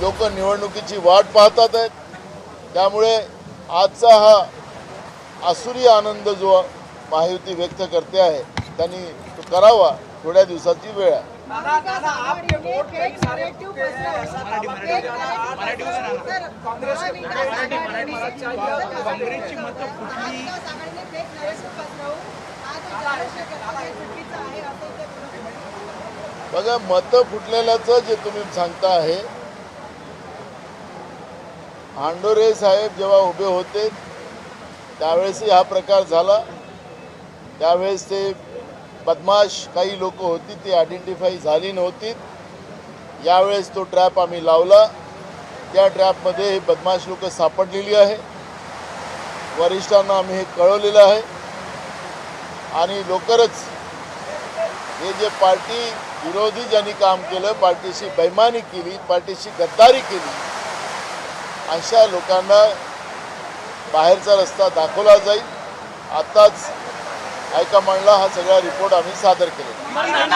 लोक निवडणुकीची वाट पाहतात आहेत. त्यामुळे आजचा हा आसुरी आनंद जो महायुती व्यक्त करते आहे त्यांनी तो करावा थोड्या दिवसाची वेळ आहे. बघा मतं फुटलेल्याचं जे तुम्ही सांगता आहे हांडोरे साहेब जेव्हा उभे होते त्यावेळेसही हा प्रकार झाला. त्यावेळेस ते बदमाश काही लोक होती ती आयडेंटिफाय झाली नव्हती. यावेळेस तो ट्रॅप आम्ही लावला. त्या ट्रॅपमध्ये हे बदमाश लोक सापडलेली आहे. वरिष्ठांना आम्ही हे कळवलेलं आहे. आणि लवकरच हे जे पार्टी विरोधी ज्यांनी काम केलं पार्टीशी बैमानी केली पार्टीशी गद्दारी केली अशा लोकांना बाहेरचा रस्ता दाखवला जाईल. आताच हायकमांडला हा सगळा रिपोर्ट आम्ही सादर केला